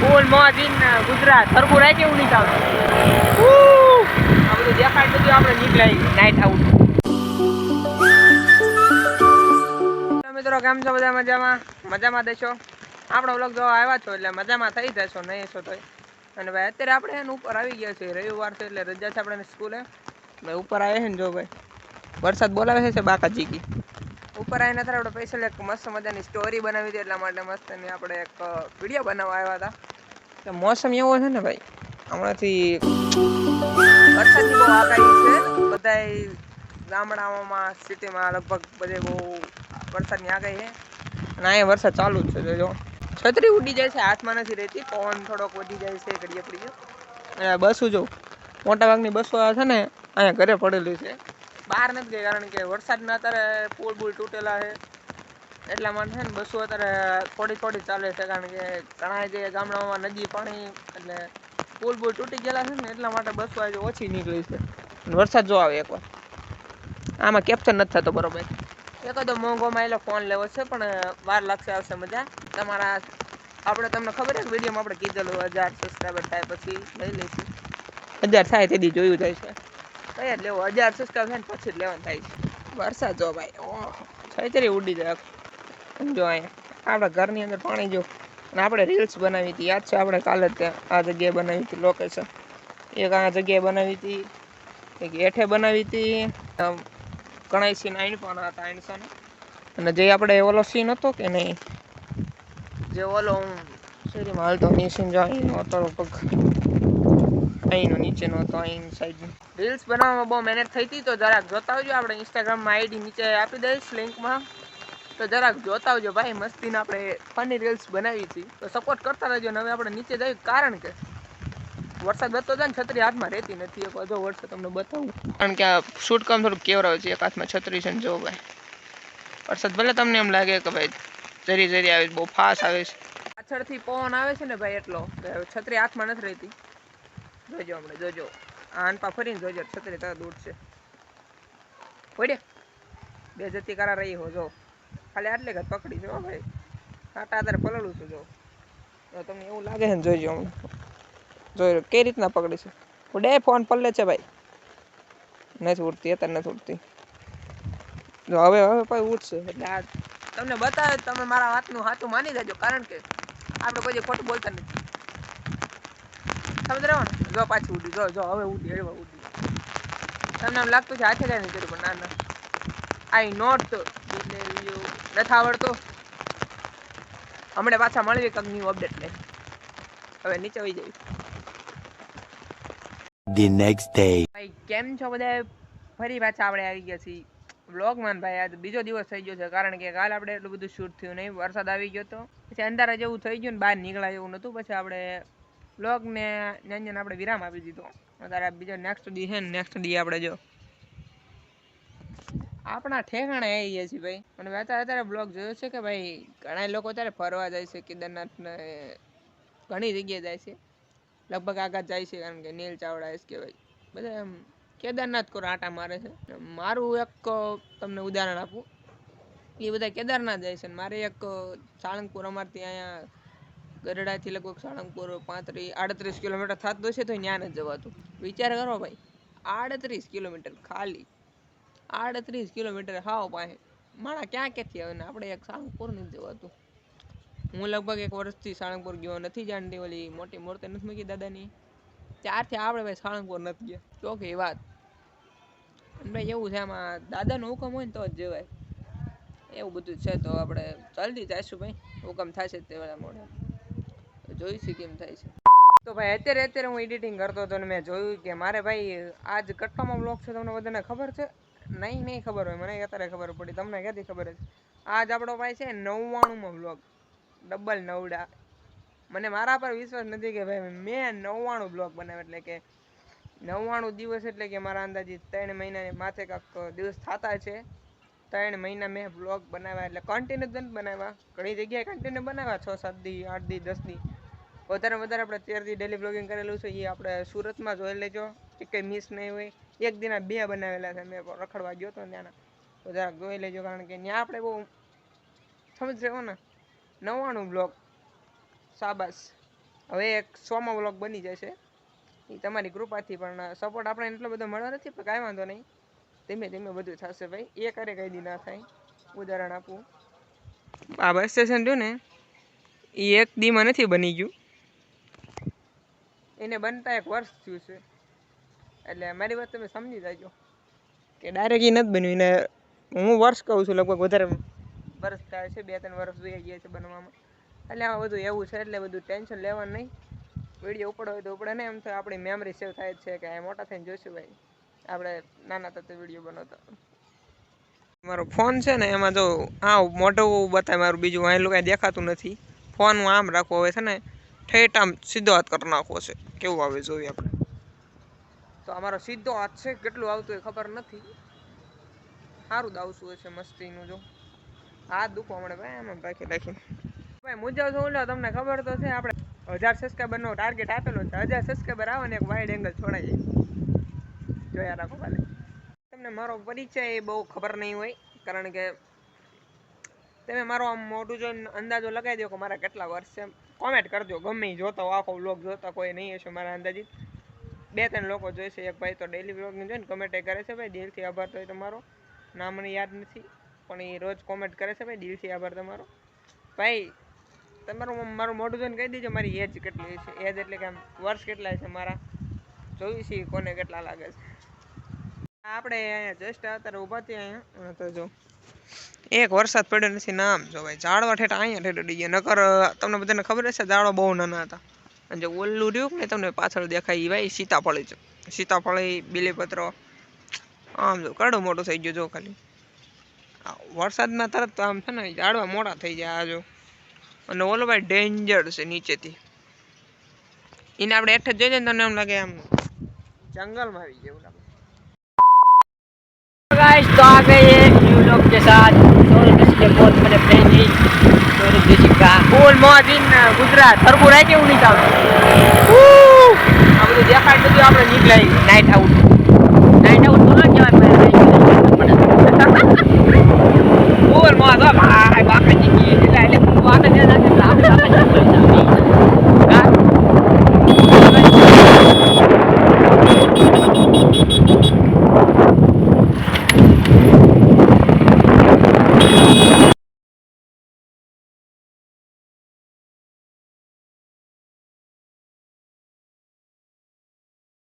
ફૂલ મોજ ઇન ગુજરાત. સરખું રહે કેવું નહીં ચાલતું આ દેખાડ બધું આપણે નીકળાય નાઇટ આઉટ મિત્રો, કેમ છો? બધા મજામાં? મજામાં દેશો આપણો વ્લોગ જો આવ્યા છો એટલે મજામાં થઈ જશો, નહીં છો તો અને ભાઈ, અત્યારે આપણે એને ઉપર આવી ગયા છે રવિવાર છે એટલે રજા છે આપણે સ્કૂલે. ભાઈ ઉપર આવે છે ને જો ભાઈ. વરસાદ બોલાવે છે બાકાજી જીકી ઉપર આવીને અત્યારે આપણે સ્પેશિયલ એક મસ્ત મજાની સ્ટોરી બનાવી હતી એટલા માટે મસ્ત એની આપણે એક વીડિયો બનાવવા આવ્યા હતા. તો મોસમ એવો છે ને ભાઈ, હમણાંથી વરસાદની બહુ આગાહી છે. બધાય ગામડાઓમાં સિટીમાં લગભગ બધે બહુ વરસાદની આગાહી છે. અને અહીંયા વરસાદ ચાલુ જ છે જો છત્રી ઉડી જાય છે, હાથમાં નથી રહેતી, પવન થોડોક વધી જાય છે, ઘડીએ ઘડીએ. અને બસો જો, મોટાભાગની બસો છે ને, અહીંયા ઘરે પડેલી છે. બહાર નથી ગઈ, કારણ કે વરસાદના અત્યારે પુલ બુલ તૂટેલા છે. એટલા માટે છે ને બસો અત્યારે થોડી થોડી ચાલે છે, કારણ કે ઘણા જે ગામડાઓમાં નદી, પાણી એટલે પુલ બુલ તૂટી ગયેલા છે ને એટલા માટે બસો આજે ઓછી નીકળી છે. વરસાદ જો આવે એકવાર. આમાં કેપ્ચર નથી થતો બરોબર. એક તો મોંઘો માયલો ફોન લેવો છે, પણ વાર લાગશે, આવશે મજા. તમારા આપણે તમને ખબર છે વિડીયોમાં આપણે કીધેલું, હજાર સબસ્ક્રાઈબર થાય પછી લઈ લઈશું. હજાર થાય તેથી જોયું જાય છે. જ લેવો? હજાર સબસ્ક્રાઈબર થાય પછી જ લેવાનું થાય છે. વરસાદ જો ભાઈ ઓહ છેતરી ઉડી જાય. જો અહીંયા, આપણા ઘરની અંદર પાણી જો. અને આપણે રીલ્સ બનાવી હતી, યાદ છે આપણે કાલે આ જગ્યાએ બનાવી હતી લોકેશન એક આ જગ્યાએ બનાવી હતી, એક હેઠે બનાવી હતી. ઘણા સીન આઈન પણ હતા આઈનસાના અને જે આપણે ઓલો સીન હતો કે નહીં, જે ઓલો હું, શેરીમાં હાલતો એ સીન જો અહીં હતો લગભગ અહીંનો નીચેનો હતો અહીં સાઈડ રીલ્સ બનાવવામાં બહુ મહેનત થઈ હતી તો જરાક જોતા આવજો. આપણે ઇન્સ્ટાગ્રામમાં આઈડી નીચે આપી દઈશ લિંકમાં. તો જરાક જોતા આવજો ભાઈ મસ્તીને આપણે ફની રીલ્સ બનાવી હતી. તો સપોર્ટ કરતા રહેજો અને હવે આપણે નીચે જઈએ. કારણ કે વરસાદ વધતો જાય ને છત્રી હાથમાં રહેતી નથી. એક અધો વરસાદ તમને બતાવું. કારણ કે આ શૂટ કામ થોડું કેવરાવે છે. એક હાથમાં છત્રી છે ને જો ભાઈ. વરસાદ ભલે તમને એમ લાગે કે ભાઈ જરી જરી આવે છે, બહુ ફાસ્ટ આવે છે. પાછળથી પવન આવે છે ને ભાઈ એટલો. છત્રી હાથમાં નથી રહેતી. જોજો હમણાં, જોજો. આ અનપા ફરીને જોજો, છત્રી તરત છે. પડે બે જતી કરા રહી હો, જો. ખાલી આટલે ઘર પકડી જો ભાઈ. કાંટા આધારે પલળું છું, જો. તો તમને એવું લાગે છે ને હમણાં. જોઈ કઈ રીતના પકડી છે. ઉડે ફોન પલ્લે છે, ભાઈ. નથી ઉડતી, અત્યારે નથી ઉડતી. જો હવે હવે પછી ઉડશે. એટલે આ તમને બતાવે તમે મારા વાતનું સાચું માની જજો કારણ કે આપણે કોઈ ખોટું બોલતા નથી. સમજ રહ્યો ને? જો પાછી ઉડી જો જો હવે ઉડી હવે ઉડી. તમને એમ લાગતું છે હાથે કાંઈ નહીં કર્યું પણ ના ના. આઈ નોટ બિલીવ યુ નથી આવડતું? હમણાં પાછા મળવી કંઈક ન્યૂ અપડેટ લઈ હવે નીચે વહી જવી The નેક્સ્ટ ડે ભાઈ કેમ છો બધા ફરી પાછા આપણે આવી ગયા છીએ. વ્લોગમાં ભાઈ આજ બીજો દિવસ થઈ ગયો છે કારણ કે કાલ આપણે એટલું બધું શૂટ થયું નહીં વરસાદ આવી ગયો તો. પછી અંધારા જેવું થઈ ગયું ને બહાર નીકળાય એવું નહોતું. પછી આપણે વ્લોગને ત્યાં આપણે વિરામ આપી દીધો. અત્યારે બીજો નેક્સ્ટ ડી છે નેક્સ્ટ ડી આપણે જો આપણા ઠેકાણે આવીએ છીએ ભાઈ. અને અત્યારે અત્યારે બ્લોગ જોયો છે કે ભાઈ ઘણા લોકો અત્યારે ફરવા જાય છે, કેદારનાથને ઘણી જગ્યાએ જાય છે. લગભગ આગળ જાય છે, કારણ કે નીલ ચાવડા એસ કે ભાઈ. બધા એમ કેદારનાથ કોર આટા મારે છે. મારું એક તમને ઉદાહરણ આપું. એ બધા કેદારનાથ જાય છે મારે એક સાળંગપુર, અમારથી અહીંયા ગરડાથી લગભગ સાળંગપુર, પાંત્રીસ, આડત્રીસ કિલોમીટર થતું હશે તો ત્યાં જ જવાતું. વિચાર કરો ભાઈ, આડત્રીસ કિલોમીટર ખાલી, આડત્રીસ કિલોમીટર હાવ પાસે. માણા ક્યાં ક્યાંથી આવે ને આપણે એક સાળંગપુર નથી જવાતું. હું લગભગ એક વર્ષથી સાળંગપુર ગયો નથી જાણતી, ઓલી મોટી મૂર્તિ નથી મૂકી દાદાની. ત્યારથી આપણે ભાઈ સાળંગપુર નથી ગયા. કે વાત. ભાઈ એવું છે, આમાં દાદાનો હુકમ હોય ને તો જ જવાય. એવું બધું છે તો આપણે જલ્દી જઈશું ભાઈ. હુકમ થશે તે વેળા મોડે જોઈશું કેમ થાય છે. તો ભાઈ, અત્યારે અત્યારે હું એડિટિંગ કરતો હતો ને મેં જોયું કે મારે ભાઈ, આજ કટ્ટામાં બ્લોગ છે તમને બધાને ખબર છે? નહીં નહીં ખબર હોય, મને અત્યારે ખબર પડી. તમને ક્યાંથી ખબર છે આજ આપણો ભાઈ છે નવ્વાણુંમાં બ્લોગ ડબલ નવડા. મને મારા પર વિશ્વાસ નથી કે ભાઈ, મેં નવ્વાણું બ્લોગ બનાવ્યો એટલે કે નવ્વાણું દિવસ એટલે કે મારા અંદાજે ત્રણ મહિનાની માથે કાંક દિવસ થતા છે. ત્રણ મહિના મેં બ્લોગ બનાવ્યા એટલે કન્ટિન્યુ નથી બનાવ્યા. ઘણી જગ્યાએ કન્ટિન્યુ બનાવ્યા, છ સાત દી, આઠ દી, દસ દી. વધારે વધારે આપણે તેર ડેલી બ્લોગિંગ કરેલું છે, એ આપણે સુરતમાં જોઈ લેજો. કે કંઈ મિસ નહીં હોય. એક દિના બે બનાવેલા છે, મેં રખડવા ગયો હતો ત્યાંના. વધારે જોઈ લેજો, કારણ કે ત્યાં આપણે બહુ સમજ રહ્યો ને નવ્વાણું બ્લોગ શાબાશ હવે એક સોમાં વ્લોગ બની જશે. એ તમારી કૃપાથી પણ સપોર્ટ આપણે એટલો બધો મળ્યો નથી, પણ કાંઈ વાંધો નહીં. ધીમે ધીમે બધું થશે ભાઈ. એ કરે કઈ દી ના થાય. ઉદાહરણ આપું. આ બસ સ્ટેશન રહ્યું ને, એ એક દીમાં નથી બની ગયું. એને બનતા એક વર્ષ થયું છે. એટલે મારી વાત તમે સમજી જાજો. કે ડાયરેક્ટ એ નથી બન્યું. એને હું વર્ષ કહું છું, લગભગ વધારે વર્ષ થાય છે બે ત્રણ વર્ષ જોઈ ગયા છે બનવામાં. એટલે આમાં બધું એવું છે, એટલે બધું ટેન્શન લેવાનું નહીં. વીડિયો ઉપડો હોય તો ઉપડે ને એમ તો આપણી મેમરી સેવ થાય છે કે આ મોટા થઈને જોઈશું ભાઈ. આપણે નાના થતો વીડિયો બનાવતા. મારો ફોન છે ને, એમાં જો હા મોટું બતાવે, મારું બીજું અહીં કાંઈ દેખાતું નથી. ફોન હું આમ રાખવો હવે છે ને, ઠેઠ આમ સીધો હાથ કરી નાખવો છે. કેવું આવે જોઈએ આપણે? તો અમારો સીધો હાથ છે, કેટલું આવતું એ ખબર નથી. સારું દાવશું હશે મસ્તીનું જો. હાથ દુખવા મળે ભાઈ, આમ રાખી રાખીને. ભાઈ મુજબ શું લો તમને ખબર તો છે, આપણે હજાર સબસ્ક્રાઈબરનો ટાર્ગેટ આપેલો છે. હજાર સબસ્ક્રાઈબર આવે ને એક વાઇડ એંગલ છોડાઈ જાય જોયા રાખો ભલે તમને મારો પરિચય બહુ ખબર નહીં હોય, કારણ કે તમે મારો આમ મોટું જોઈને અંદાજો લગાવી દો કે મારા કેટલા વર્ષ છે કોમેન્ટ કરજો ગમે જોતા હોય, આખો વ્લોગ જોતા કોઈ નહીં હશે મારા અંદાજિત. બે ત્રણ લોકો જોઈશે એક ભાઈ તો ડેલી વ્લોગિંગ જોઈને કમેન્ટ કરે છે ભાઈ દિલથી આભાર તો તમારો. નામ મને યાદ નથી પણ એ રોજ કોમેન્ટ કરે છે ભાઈ દિલથી આભાર તમારો. ભાઈ તમારું મારું મોઢું જોઈને કહી દેજો મારી એજ કેટલી છે એજ એટલે કે આમ વર્ષ કેટલા છે મારા? જોયું છે કોને કેટલા લાગે છે. આપણે અહીંયા જસ્ટ અત્યારે ઊભા થયા અહીંયા. તો જો. એક વરસાદ પડ્યો નથી નામ જો ભાઈ ઝાડવા ઠેઠ અહીંયા ઠેઠ અડી ગયા નકર અ, તમને બધાને ખબર હશે ઝાડવા બહુ નાના હતા અને જે ઓલું રહ્યું ને તમને પાછળ દેખાય એ ભાઈ સીતાફળી છે સીતાફળી બીલીપત્ર આમ જો કરડું મોટું થઈ ગયું જો ખાલી આ વરસાદમાં તરત તો આમ છે ને ઝાડવા મોટા થઈ જાય આ જો અને ઓલો ભાઈ ડેન્જર છે નીચેથી એને આપણે હેઠ જ જોઈએ ને તો એમ લાગે આમ જંગલમાં આવી જેવું લાગે गाइस तो आ गए हैं न्यू लोग के साथ એટલે મોત મને પ્રેમ નહીં ફૂલ મોત ઇન ગુજરાત. સરખું રાખે એવું નહીં ચાલતું. આ બધું દેખાય બધું આપણે નીકળાય. Night out